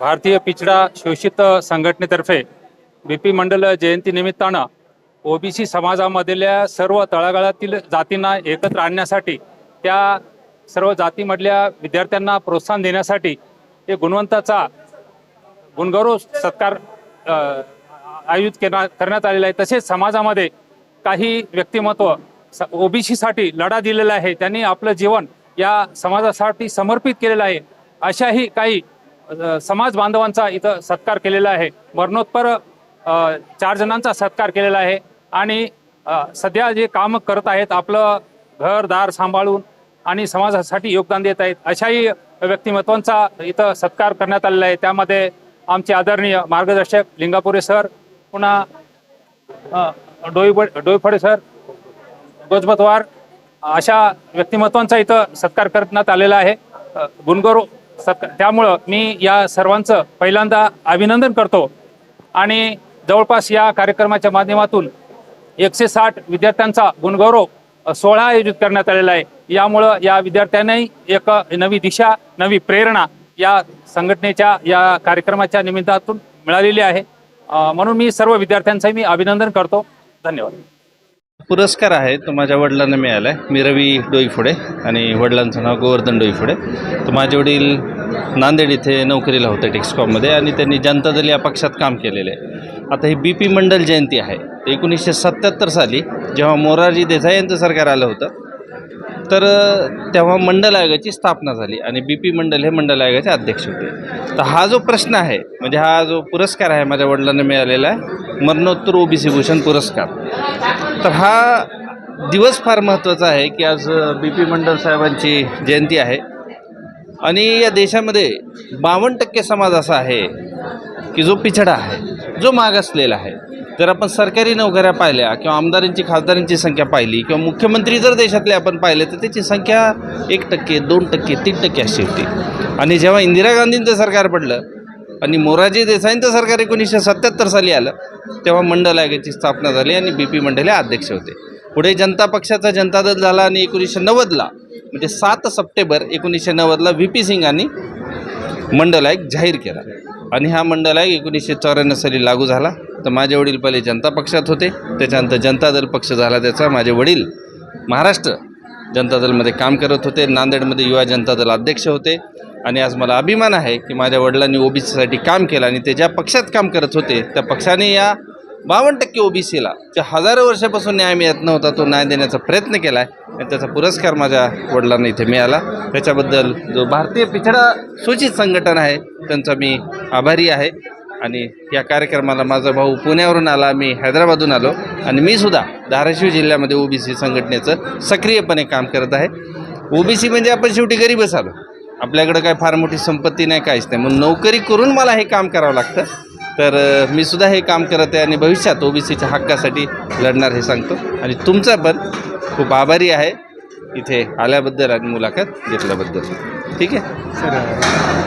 भारतीय पिछडा शोषित संघटनेतर्फे बी पी मंडल जयंतीनिमित्तानं ओबीसी समाजामधल्या सर्व तळागाळातील जातींना एकत्र आणण्यासाठी त्या सर्व जातीमधल्या विद्यार्थ्यांना प्रोत्साहन देण्यासाठी एक गुणवंताचा गुणगौरव सत्कार आयोजित केला करण्यात आलेला आहे. तसेच समाजामध्ये काही व्यक्तिमत्व ओबीसीसाठी लढा दिलेला आहे. त्यांनी आपलं जीवन या समाजासाठी समर्पित केलेलं आहे. अशाही काही समाज बांधवांचा इथं सत्कार केलेला आहे. मरणोत्तर चार जणांचा सत्कार केलेला आहे. आणि सध्या जे काम करत आहेत आपलं घरदार सांभाळून आणि समाजासाठी योगदान देत आहेत अशाही व्यक्तिमत्वांचा इथं सत्कार करण्यात आलेला आहे. त्यामध्ये आमचे आदरणीय मार्गदर्शक लिंगापुरे सर पुन्हा डोईब डोईफडे सर गोजबतवार अशा व्यक्तिमत्वांचा इथं सत्कार करण्यात आलेला आहे. अ, गुणगौरव सत्कार त्यामुळं मी या सर्वांचं पहिल्यांदा अभिनंदन करतो. आणि जवळपास या कार्यक्रमाच्या माध्यमातून एकशे साठ विद्यार्थ्यांचा गुणगौरव सोहळा आयोजित करण्यात आलेला आहे. यामुळं या विद्यार्थ्यांनाही एक नवी दिशा नवी प्रेरणा या संघटनेच्या या कार्यक्रमाच्या निमित्तातून मिळालेली आहे. म्हणून मी सर्व विद्यार्थ्यांचंही मी अभिनंदन करतो. धन्यवाद. पुरस्कार आहे तो माझ्या वडिलांना मिळाला आहे मी रवी डोईफुडे आणि वडिलांचं नाव गोवर्धन डोईफुडे. तर माझे वडील नांदेड इथे नोकरीला होते टेक्स्कॉममध्ये आणि त्यांनी जनता दल या पक्षात काम केलेलं आहे. आता ही बी पी मंडल जयंती आहे. एकोणीसशे सत्याहत्तर साली जेव्हा मोरारजी देसाई यांचं सरकार आलं होतं तर तेव्हा मंडल आयोगाची स्थापना झाली आणि बी पी मंडल हे मंडल आयोगाचे अध्यक्ष होते. तर हा जो प्रश्न आहे म्हणजे हा जो पुरस्कार आहे माझ्या वडिलांना मिळालेला आहे मरणोत्तर ओबीसी भूषण पुरस्कार. तर हा दिवस फार महत्त्वाचा आहे की आज बी पी मंडल साहेबांची जयंती आहे. आणि या देशामध्ये बावन्न टक्के समाज असा आहे की जो पिछडा आहे जो मागासलेला आहे. जर आपण सरकारी नोकऱ्या पाहिल्या किंवा आमदारांची खासदारांची संख्या पाहिली किंवा मुख्यमंत्री जर देशातले आपण पाहिले तर त्याची संख्या एक टक्के दोन टक्के तीन टक्के अशी होती. आणि जेव्हा इंदिरा गांधींचं सरकार पडलं आणि मोरारजी देसाईंचं सरकार एकोणीसशे सत्याहत्तर साली आलं तेव्हा मंडल आयोगाची स्थापना झाली आणि बी पी मंडल हे अध्यक्ष होते. पुढे जनता पक्षाचा जनता दल झाला आणि एकोणीसशे नव्वदला म्हणजे सात सप्टेंबर एकोणीसशे नव्वदला व्ही पी सिंगांनी मंडल आयोग जाहीर केला. आणि हा मंडल आयोग एकोणीसशे चौऱ्याण्णव साली लागू झाला. तर माझे वडील पहिले जनता पक्षात होते त्याच्यानंतर जनता दल पक्ष झाला त्याचा. माझे वडील महाराष्ट्र जनता दलमध्ये काम करत होते. नांदेडमध्ये युवा जनता दल अध्यक्ष होते. आणि आज मला अभिमान आहे की माझ्या वडिलांनी ओबीसीसाठी काम केलं आणि ते ज्या पक्षात काम करत होते त्या पक्षाने या बावन्न टक्के ओबीसीला जे हजारो वर्षापासून न्याय मिळत नव्हता तो न्याय देण्याचा प्रयत्न केला आहे आणि त्याचा पुरस्कार माझ्या वडिलांना इथे मिळाला. त्याच्याबद्दल जो भारतीय पिछडा सूचित संघटन आहे त्यांचा मी आभारी आहे. आणि या कार्यक्रमाला माझा भाऊ पुण्यावरून आला मी हैदराबादहून आलो आणि मी सुद्धा धाराशिव जिल्ह्यामध्ये ओबीसी संघटनेचं सक्रियपणे काम करत आहे. ओबीसी म्हणजे आपण शेवटी गरीबच आलो. आपल्याकडं काय फार मोठी संपत्ती नाही काहीच नाही. मग नोकरी करून मला हे काम करावं लागतं. तर मी सुद्धा हे काम करत आहे आणि भविष्यात ओबीसीच्या हक्कासाठी लढणार हे सांगतो. आणि तुमचा पण खूप आभारी आहे. इथे आल्याबद्दल आणि मुलाखत घेतल्याबद्दल. ठीक आहे?